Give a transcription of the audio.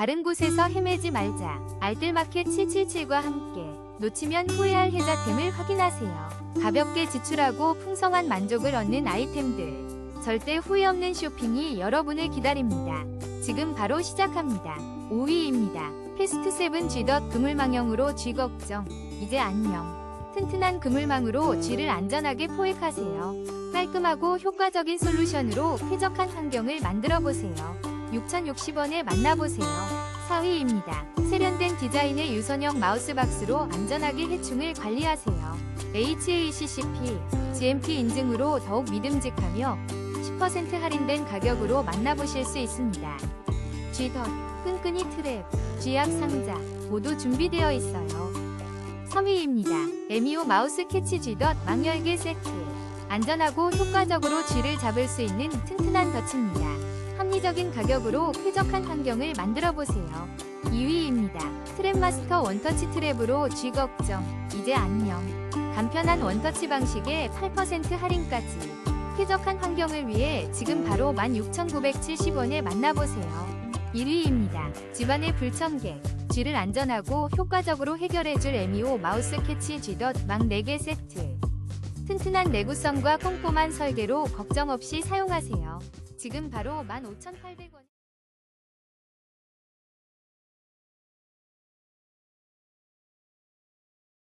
다른 곳에서 헤매지 말자. 알뜰마켓 777과 함께 놓치면 후회할 혜자템을 확인하세요. 가볍게 지출하고 풍성한 만족을 얻는 아이템들. 절대 후회 없는 쇼핑이 여러분을 기다립니다. 지금 바로 시작합니다. 5위입니다. 패스트 세븐 쥐덧 그물망형으로 쥐 걱정. 이제 안녕. 튼튼한 그물망으로 쥐를 안전하게 포획하세요. 깔끔하고 효과적인 솔루션으로 쾌적한 환경을 만들어 보세요. 6,060원에 만나보세요. 4위입니다. 세련된 디자인의 유선형 마우스박스로 안전하게 해충을 관리하세요. HACCP, GMP 인증으로 더욱 믿음직하며 10% 할인된 가격으로 만나보실 수 있습니다. G덧, 끈끈이 트랩, G약 상자 모두 준비되어 있어요. 3위입니다. 에미오 마우스 캐치 G덧 망열개 세트. 안전하고 효과적으로 쥐를 잡을 수 있는 튼튼한 덫입니다. 합리적인 가격으로 쾌적한 환경을 만들어 보세요. 2위입니다. 트랩마스터 원터치 트랩으로 쥐 걱정, 이제 안녕. 간편한 원터치 방식에 8% 할인까지. 쾌적한 환경을 위해 지금 바로 16,970원에 만나보세요. 1위입니다. 집안의 불청객, 쥐를 안전하고 효과적으로 해결해줄 에미오 마우스 캐치 쥐덧 망 4개 세트. 튼튼한 내구성과 꼼꼼한 설계로 걱정 없이 사용하세요. 지금 바로 15,800원.